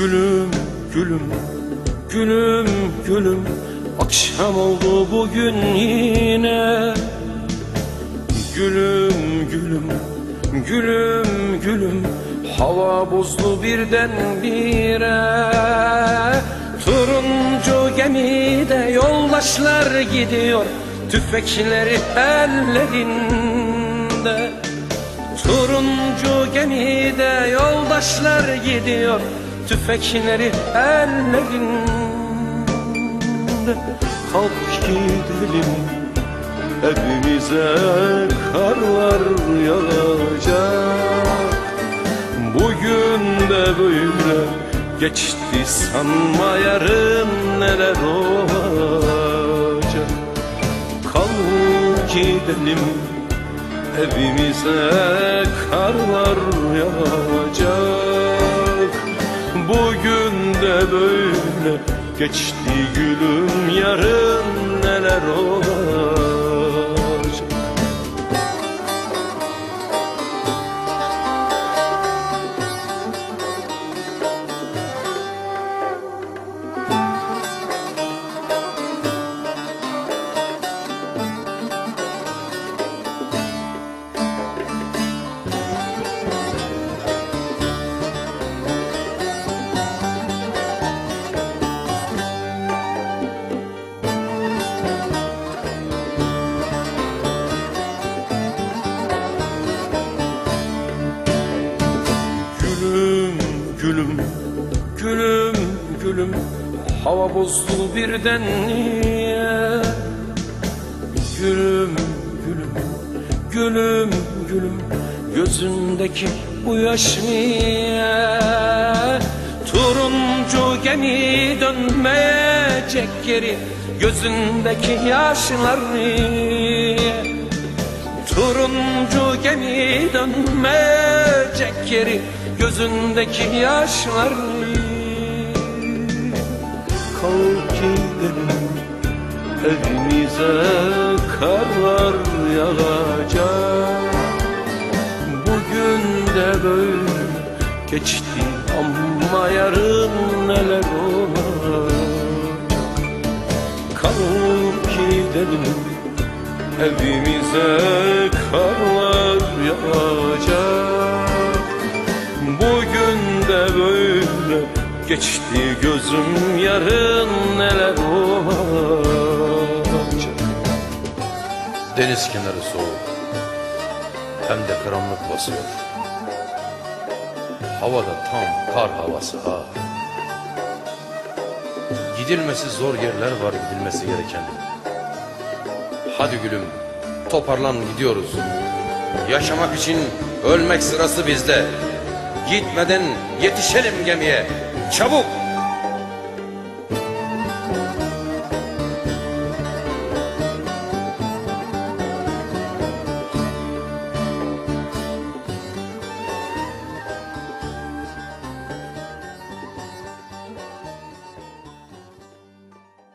Gülüm, gülüm, gülüm, gülüm. Akşam oldu bugün yine. Gülüm, gülüm, gülüm, gülüm. Hava bozdu birden bire. Turuncu gemide yoldaşlar gidiyor. Tüfekleri ellerinde. Turuncu gemide yoldaşlar gidiyor Tüfekleri ellerinde Kalk gidelim. Evimize karlar yağacak. Bugün de böyle geçti sanma yarın neler olacak? Kalk gidelim Evimize karlar geçti gülüm Gülüm, gülüm, gülüm, Hava bozdu birden niye? Gülüm, gülüm, gülüm, gülüm. Gözündeki bu yaş niye? Turuncu gemi dönmeyecek geri Gözündeki yaşlar niye? Turuncu gemi dönmeyecek geri Gözündeki yaşlar. Kalk gidelim Evimize karlar yağacak. Bugün de böyle geçti ama yarın neler olacak? Kalk gidelim Evimize karlar geçti gözüm Yarın neler olacak? Deniz kenarı soğuk. Hem de karanlık basıyor. Havada tam kar havası ha. Gidilmesi zor yerler var gidilmesi gereken. Hadi gülüm toparlan gidiyoruz. Yaşamak için ölmek sırası bizde. Gitmeden yetişelim gemiye 全部